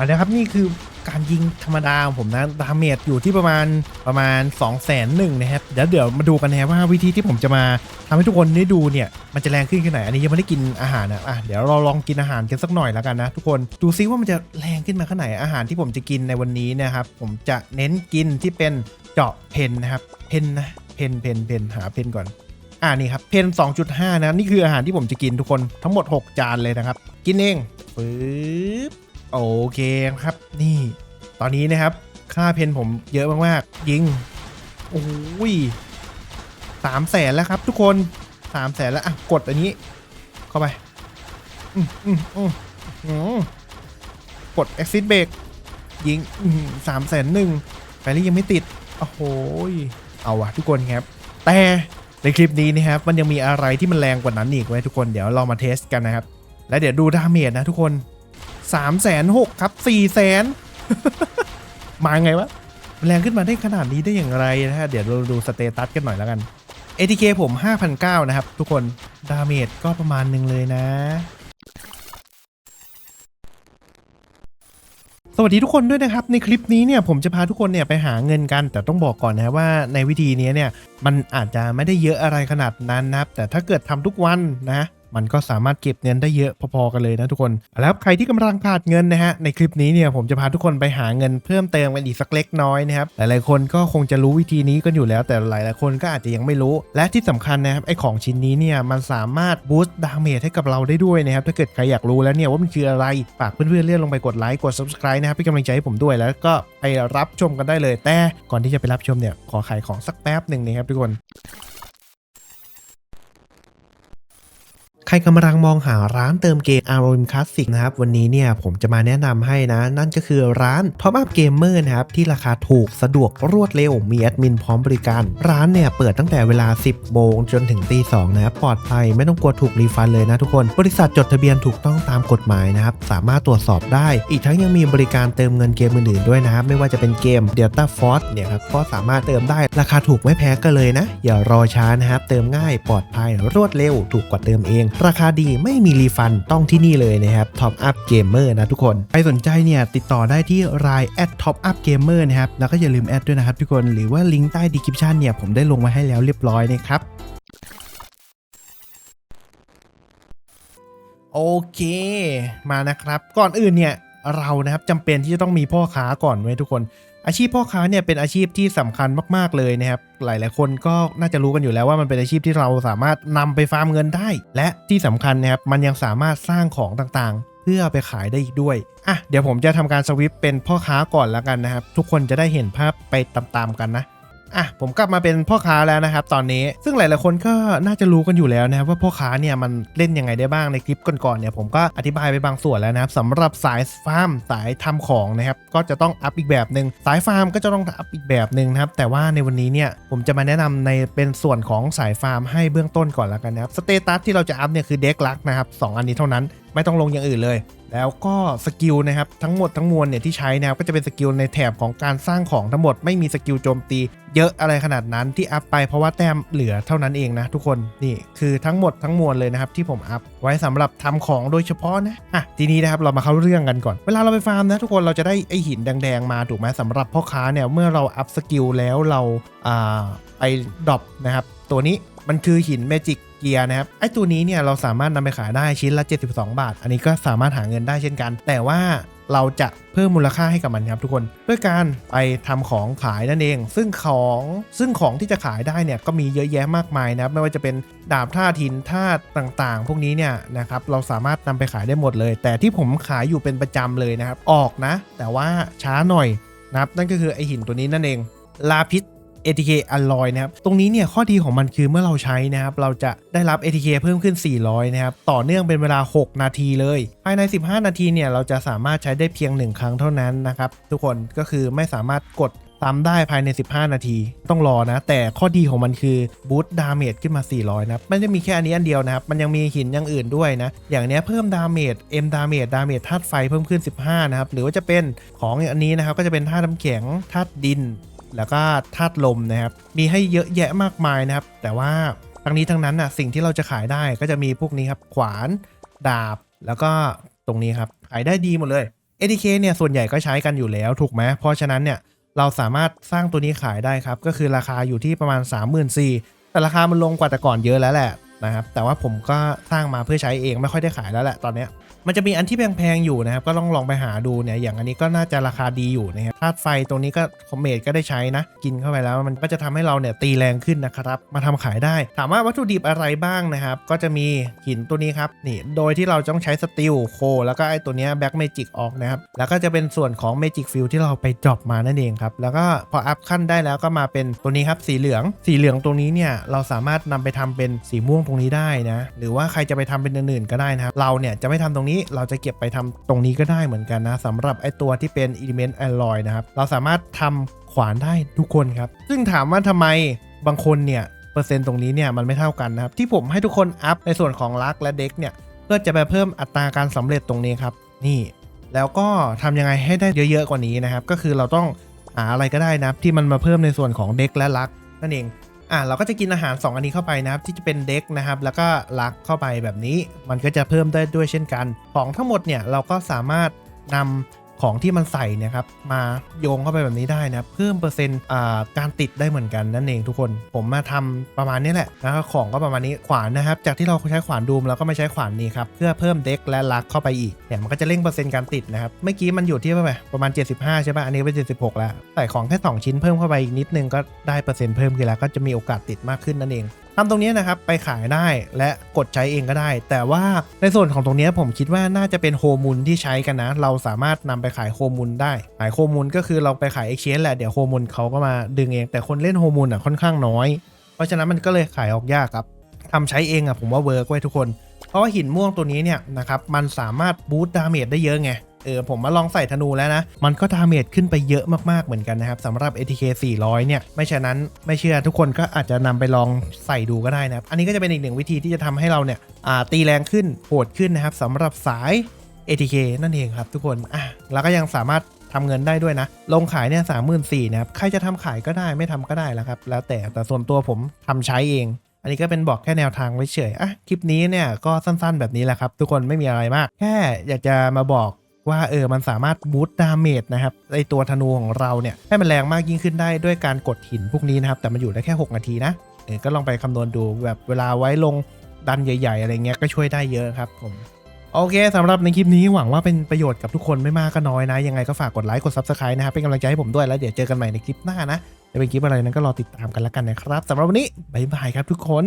อันนะครับนี่คือการยิงธรรมดาของผมนะดาเมจอยู่ที่ประมาณประมาณ 2 0 0 0 0 0นะครับเดี๋ยวเดี๋ยวมาดูกันนะครับว่าวิธีที่ผมจะมาทำให้ทุกคนได้ดูเนี่ยมันจะแรงขึ้นแค่ไหนอันนี้ยังไม่ได้กินอาหารนะอะเดี๋ยวเราลองกินอาหารกันสักหน่อยแล้วกันนะทุกคนดูซิว่ามันจะแรงขึ้นมาแค่ไหนอาหารที่ผมจะกินในวันนี้นะครับผมจะเน้นกินที่เป็นเจาะเพนนะครับเพนนะเพนเพนเพนหาเพนก่อนอ่านี่ครับเพน2.5 นะนี่คืออาหารที่ผมจะกินทุกคนทั้งหมด 6 จานเลยนะครับ กินเองปึ๊บ โอเคครับ นี่ ตอนนี้นะครับ ค่าเพนผมเยอะมากๆ ยิง โอ้ยสามแสนแล้วครับ ทุกคนสามแสนแล้ว อะ กดอันนี้ เข้าไป อืมอืมอืมอืมกด exit break ยิงสามแสนหนึ่งไปแล้วยังไม่ติด โอ้โหยเอาวะทุกคนครับ แต่ในคลิปนี้นะครับ มันยังมีอะไรที่มันแรงกว่านั้นอีกไว้ทุกคน เดี๋ยวเรามาเทสกันนะครับ แล้วเดี๋ยวดูดาเมจนะทุกคน 3ามแสนหกครับ4ี่แสนมาไงวะแรงขึ้นมาได้ขนาดนี้ได้อย่างไรนะฮะ เดี๋ยวเราดูสเตตัสกันหน่อยแล้วกัน ATK ผม 5,009นะครับ ทุกคน ดาเมจก็ประมาณหนึ่งเลยนะ สวัสดีทุกคนด้วยนะครับ ในคลิปนี้เนี่ยผมจะพาทุกคนเนี่ยไปหาเงินกัน แต่ต้องบอกก่อนนะว่าในวิธีนี้เนี่ยมันอาจจะไม่ได้เยอะอะไรขนาดนั้นนะครับ แต่ถ้าเกิดทำทุกวันนะ มันก็สามารถเก็บเงินได้เยอะพอๆกันเลยนะทุกคน แล้วใครที่กำลังขาดเงินนะฮะในคลิปนี้เนี่ยผมจะพาทุกคนไปหาเงินเพิ่มเติมกันอีกสักเล็กน้อยนะครับหลายๆคนก็คงจะรู้วิธีนี้กันอยู่แล้ว แต่หลายๆคนก็อาจจะยังไม่รู้ และที่สำคัญนะครับไอของชิ้นนี้เนี่ยมันสามารถบูสต์ดาเมจให้กับเราได้ด้วยนะครับถ้าเกิดใครอยากรู้แล้วเนี่ยว่ามันคืออะไรฝากเพื่อนๆเลื่อนลงไปกดไลค์กด subscribe นะครับเป็นกำลังใจให้ผมด้วยแล้วก็ไปรับชมกันได้เลย แต่ก่อนที่จะไปรับชมเนี่ยขอขายของสักแป๊บหนึ่งนะครับทุกคน ใครกำลังมองหาร้านเติมเกม ROM Classic นะครับ วันนี้เนี่ยผมจะมาแนะนำให้นะ นั่นก็คือร้าน Top Up Gamer นะครับ ที่ราคาถูกสะดวกรวดเร็ว มีแอดมินพร้อมบริการ ร้านเนี่ยเปิดตั้งแต่เวลา 10โมงจนถึงตี2นะครับปลอดภัยไม่ต้องกลัวถูกรีฟันเลยนะทุกคน บริษัทจดทะเบียนถูกต้องตามกฎหมายนะครับ สามารถตรวจสอบได้ อีกทั้งยังมีบริการเติมเงินเกมอื่นๆด้วยนะครับ ไม่ว่าจะเป็นเกม Delta Force เนี่ยครับก็สามารถเติมได้ราคาถูกไม่แพ้กันเลยนะอย่ารอช้านะครับเติมง่ายปลอดภัยรวดเร็วถูกกว่าเติมเองราคาดีไม่มีรีฟันต้องที่นี่เลยนะครับ Top Up Gamer นะทุกคน ใครสนใจเนี่ยติดต่อได้ที่ Line at Top Up Gamer นะครับ แล้วก็อย่าลืมแอดด้วยนะครับทุกคน หรือว่าลิงก์ใต้ดีคริปชันเนี่ยผมได้ลงมาให้แล้วเรียบร้อยนะครับโอเค มานะครับ ก่อนอื่นเนี่ยเรานะครับจำเป็นที่จะต้องมีพ่อค้าก่อนไว้ทุกคน อาชีพพ่อค้าเนี่ยเป็นอาชีพที่สำคัญมาก ๆ เลยนะครับ หลาย ๆ คนก็น่าจะรู้กันอยู่แล้วว่ามันเป็นอาชีพที่เราสามารถนำไปฟาร์มเงินได้ และที่สำคัญนะครับมันยังสามารถสร้างของต่างๆ เพื่อไปขายได้อีกด้วย อะ เดี๋ยวผมจะทำการสวิปเป็นพ่อค้าก่อนแล้วกันนะครับ ทุกคนจะได้เห็นภาพไปตามๆกันนะ อะผมกลับมาเป็นพ่อค้าแล้วนะครับตอนนี้ซึ่งหลายๆคนก็น่าจะรู้กันอยู่แล้วนะครับว่าพ่อค้าเนี่ยมันเล่นยังไงได้บ้างในคลิปก่อนๆเนี่ยผมก็อธิบายไปบางส่วนแล้วนะครับสำหรับสายฟาร์มสายทำของนะครับก็จะต้องอัพอีกแบบหนึ่งสายฟาร์มก็จะต้องอัพอีกแบบหนึ่งนะครับแต่ว่าในวันนี้เนี่ยผมจะมาแนะนำในเป็นส่วนของสายฟาร์มให้เบื้องต้นก่อนแล้วกันนะครับสเตตัสที่เราจะอัพเนี่ยคือเด็กลักนะครับสองอันนี้เท่านั้นไม่ต้องลงอย่างอื่นเลย แล้วก็สกิลนะครับทั้งหมดทั้งมวลเนี่ยที่ใช้นะครับก็จะเป็นสกิลในแถบของการสร้างของทั้งหมดไม่มีสกิลโจมตีเยอะอะไรขนาดนั้นที่อัพไปเพราะว่าแต้มเหลือเท่านั้นเองนะทุกคนนี่คือทั้งหมดทั้งมวลเลยนะครับที่ผมอัพไว้สำหรับทำของโดยเฉพาะนะอะทีนี้นะครับเรามาเข้าเรื่องกันก่อน เวลาเราไปฟาร์มนะทุกคนเราจะได้ไอหินแดงๆมาถูกไหมสำหรับพ่อค้าเนี่ยเมื่อเราอัพสกิลแล้วเราอ่าไปดรอปนะครับตัวนี้มันคือหินเมจิก เกียร์นะครับไอ้ตัวนี้เนี่ยเราสามารถนำไปขายได้ชิ้นละ 72 บาท อันนี้ก็สามารถหาเงินได้เช่นกัน แต่ว่าเราจะเพิ่มมูลค่าให้กับมันครับทุกคนด้วยการไปทำของขายนั่นเอง ซึ่งของซึ่งของที่จะขายได้เนี่ยก็มีเยอะแยะมากมายนะครับไม่ว่าจะเป็นดาบท่าทินท่าต่างๆ พวกนี้เนี่ยนะครับเราสามารถนำไปขายได้หมดเลย แต่ที่ผมขายอยู่เป็นประจำเลยนะครับออกนะ แต่ว่าช้าหน่อยนะครับนั่นก็คือไอหินตัวนี้นั่นเองลาพิษ ATK Alloy นะครับ ตรงนี้เนี่ยข้อดีของมันคือเมื่อเราใช้นะครับ เราจะได้รับ ATK เพิ่มขึ้น 400 นะครับ ต่อเนื่องเป็นเวลา 6 นาทีเลย ภายใน 15 นาทีเนี่ย เราจะสามารถใช้ได้เพียง 1 ครั้งเท่านั้นนะครับ ทุกคนก็คือไม่สามารถกดซ้ำได้ภายใน 15 นาที ต้องรอนะ แต่ข้อดีของมันคือบูตดาเมจขึ้นมา 400 นะครับไม่ได้มีแค่อันนี้อันเดียวนะครับ มันยังมีหินอย่างอื่นด้วยนะ อย่างเนี้ยเพิ่มดาเมจ M ดาเมจดาเมจธาตุไฟเพิ่มขึ้น 15 นะครับ หรือว่าจะเป็นของอันนี้นะครับ ก็จะเป็นธาตุน้ำแข็งธาตุดิน แล้วก็ธาตุลมนะครับ มีให้เยอะแยะมากมายนะครับ แต่ว่าทั้งนี้ทั้งนั้นนะสิ่งที่เราจะขายได้ก็จะมีพวกนี้ครับขวานดาบแล้วก็ตรงนี้ครับขายได้ดีหมดเลย ATK เนี่ยส่วนใหญ่ก็ใช้กันอยู่แล้วถูกไหมเพราะฉะนั้นเนี่ยเราสามารถสร้างตัวนี้ขายได้ครับ ก็คือราคาอยู่ที่ประมาณ 34,000แต่ราคามันลงกว่าแต่ก่อนเยอะแล้วแหละนะครับแต่ว่าผมก็สร้างมาเพื่อใช้เองไม่ค่อยได้ขายแล้วแหละตอนเนี้ย มันจะมีอันที่แพงๆอยู่นะครับ ก็ลองลองไปหาดูเนี่ย อย่างอันนี้ก็น่าจะราคาดีอยู่นะครับธาตุไฟตรงนี้ก็คอมเมดก็ได้ใช้นะ กินเข้าไปแล้วมันก็จะทำให้เราเนี่ยตีแรงขึ้นนะครับ มาทำขายได้ ถามว่าวัตถุดิบอะไรบ้างนะครับ ก็จะมีหินตัวนี้ครับ นี่ โดยที่เราต้องใช้สตีลโค แล้วก็ไอตัวนี้แบ็กเมจิกออกนะครับ แล้วก็จะเป็นส่วนของเมจิกฟิลที่เราไปจอบมานั่นเองครับ แล้วก็พออัพขั้นได้แล้วก็มาเป็นตัวนี้ครับ สีเหลือง สีเหลืองตรงนี้เนี่ย เราสามารถนำไปทำเป็นสีม่วงตรงนี้ได้นะ หรือว่าใครจะไปทำเป็นอื่นๆก็ได้นะครับ เราเนี่ยจะไม่ทำตรงนี้เราจะเก็บไปทำตรงนี้ก็ได้เหมือนกันนะสำหรับไอตัวที่เป็น Element Alloy นะครับ เราสามารถทำขวานได้ทุกคนครับ ซึ่งถามว่าทำไมบางคนเนี่ย เปอร์เซ็นต์ตรงนี้เนี่ยมันไม่เท่ากันนะครับ ที่ผมให้ทุกคนอัพในส่วนของลักและเด็กเนี่ยเพื่อจะไปเพิ่มอัตราการสำเร็จตรงนี้ครับ นี่ แล้วก็ทำยังไงให้ได้เยอะๆกว่านี้นะครับ ก็คือเราต้องหาอะไรก็ได้นะที่มันมาเพิ่มในส่วนของเด็กและลักนั่นเอง อะเราก็จะกินอาหาร 2 อันนี้เข้าไปนะครับที่จะเป็นเด็กนะครับ แล้วก็ลักเข้าไปแบบนี้ มันก็จะเพิ่มได้ด้วยเช่นกัน ของทั้งหมดเนี่ยเราก็สามารถนำ ของที่มันใส่เนะครับมาโยงเข้าไปแบบนี้ได้นะเพิ่มเปอร์เซ็นต์การติดได้เหมือนกันนั่นเองทุกคนผมมาทำประมาณนี้แหละนะครับของก็ประมาณนี้ขวานนะครับ จากที่เราใช้ขวานดูมเราก็ไม่ใช้ขวานนี้ครับเพื่อเพิ่มเด็กและลักเข้าไปอีกเนี่ยมันก็จะเร่งเปอร์เซ็นต์การติดนะครับเมื่อกี้มันอยู่ที่ประมาณประมาณ 75 ใช่ป่ะอันนี้เป็น 76 แล้วใส่ของแค่ 2 ชิ้นเพิ่มเข้าไปอีกนิดนึงก็ได้เปอร์เซ็นต์เพิ่มขึ้นแล้วก็จะมีโอกาสติดมากขึ้นนั่นเอง ทำตรงนี้นะครับไปขายได้และกดใช้เองก็ได้ แต่ว่าในส่วนของตรงนี้ผมคิดว่าน่าจะเป็นโฮมูลที่ใช้กันนะ เราสามารถนำไปขายโฮมูลได้ขายโฮมูลก็คือเราไปขายเอ็กชแนนแหละเดี๋ยวโฮมูลเขาก็มาดึงเอง แต่คนเล่นโฮมูลอะค่อนข้างน้อย เพราะฉะนั้นมันก็เลยขายออกยากครับทำใช้เองอะผมว่าเวิร์กไว้ทุกคน เพราะว่าหินม่วงตัวนี้เนี่ยนะครับมันสามารถบูตดาเมจได้เยอะไง เออผมมาลองใส่ธนูแล้วนะ มันก็ดาเมจขึ้นไปเยอะมากๆเหมือนกันนะครับสำหรับ ATK 400 เนี่ย ไม่ฉะนั้นไม่เชื่อทุกคนก็อาจจะนำไปลองใส่ดูก็ได้นะครับ อันนี้ก็จะเป็นอีกหนึ่งวิธีที่จะทำให้เราเนี่ยตีแรงขึ้นโหดขึ้นนะครับสำหรับสาย ATK นั่นเองครับทุกคนอะแล้วก็ยังสามารถทำเงินได้ด้วยนะ ลงขายเนี่ยสามหมื่นสี่นะครับ ใครจะทำขายก็ได้ไม่ทำก็ได้แล้วครับ แล้วแต่ แต่ส่วนตัวผมทำใช้เอง อันนี้ก็เป็นบอกแค่แนวทางไว้เฉย อะ คลิปนี้เนี่ยก็สั้นๆแบบนี้แหละครับ ทุกคนไม่มีอะไรมาก แค่อยากจะมาบอก ว่าเออมันสามารถบูตดาเมจนะครับไอตัวธนูของเราเนี่ยให้มันแรงมากยิ่งขึ้นได้ด้วยการกดหินพวกนี้นะครับ แต่มันอยู่ได้แค่ 6 นาทีนะเออก็ลองไปคำนวณดูแบบเวลาไว้ลงดันใหญ่ ๆ อะไรเงี้ยก็ช่วยได้เยอะครับผมโอเคสำหรับในคลิปนี้หวังว่าเป็นประโยชน์กับทุกคนไม่มากก็น้อยนะ ยังไงก็ฝากกดไลค์กด Subscribe นะครับ เป็นกำลังใจให้ผมด้วยแล้วเดี๋ยวเจอกันใหม่ในคลิปหน้านะจะเป็นคลิปอะไรนั้นก็รอติดตามกันแล้วกันนะครับสำหรับวันนี้บ๊ายบายครับทุกคน